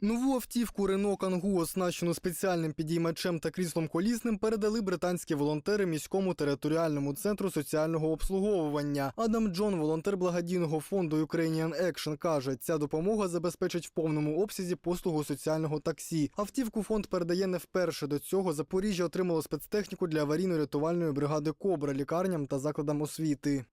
Нову автівку Renault Kangoo, оснащену спеціальним підіймачем та кріслом колісним, передали британські волонтери міському територіальному центру соціального обслуговування. Адам Джон, волонтер благодійного фонду Ukrainian Action, каже, ця допомога забезпечить в повному обсязі послугу соціального таксі. Автівку фонд передає не вперше. До цього Запоріжжя отримало спецтехніку для аварійно-рятувальної бригади Кобра лікарням та закладам освіти.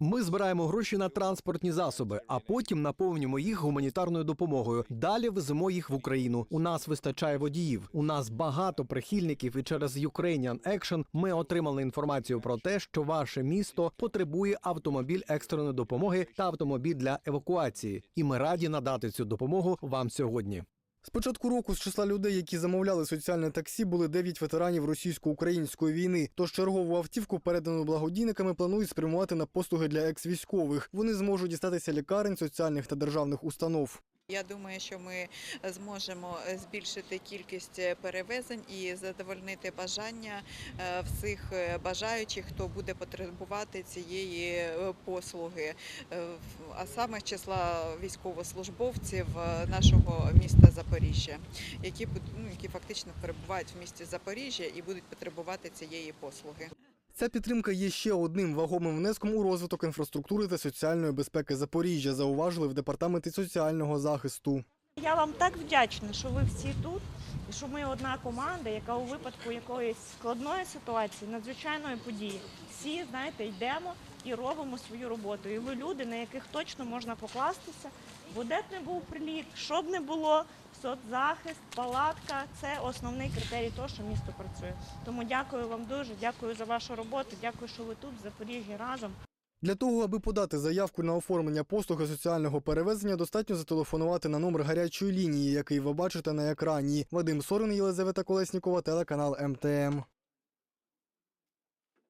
Ми збираємо гроші на транспортні засоби, а потім наповнюємо їх гуманітарною допомогою. Далі веземо їх в Україну. У нас вистачає водіїв. У нас багато прихильників, і через Ukrainian Action ми отримали інформацію про те, що ваше місто потребує автомобіль екстреної допомоги та автомобіль для евакуації. І ми раді надати цю допомогу вам сьогодні. З початку року з числа людей, які замовляли соціальне таксі, були 9 ветеранів російсько-української війни. Тож чергову автівку, передану благодійниками, планують спрямувати на послуги для екс-військових. Вони зможуть дістатися лікарень, соціальних та державних установ. Я думаю, що ми зможемо збільшити кількість е, перевезень і задовольнити бажання е, всіх е, бажаючих, хто буде потребувати цієї е, послуги, Е, а саме числа військовослужбовців е, нашого міста Запоріжжя, які ну, які фактично перебувають в місті Запоріжжя і будуть потребувати цієї послуги. Ця підтримка є ще одним вагомим внеском у розвиток інфраструктури та соціальної безпеки Запоріжжя, зауважили в департаменті соціального захисту. Я вам так вдячна, що ви всі тут, і що ми одна команда, яка у випадку якоїсь складної ситуації, надзвичайної події, всі знаєте, йдемо і робимо свою роботу. І ви люди, на яких точно можна покластися. Бо де б не був приліт, що б не було, соцзахист, палатка це основний критерій того, що місто працює. Тому дякую вам дуже, дякую за вашу роботу, дякую, що ви тут в Запоріжжі разом. Для того, аби подати заявку на оформлення послуги соціального перевезення, достатньо зателефонувати на номер гарячої лінії, який ви бачите на екрані. Вадим Сорин, Єлизавета Колеснікова, телеканал МТМ.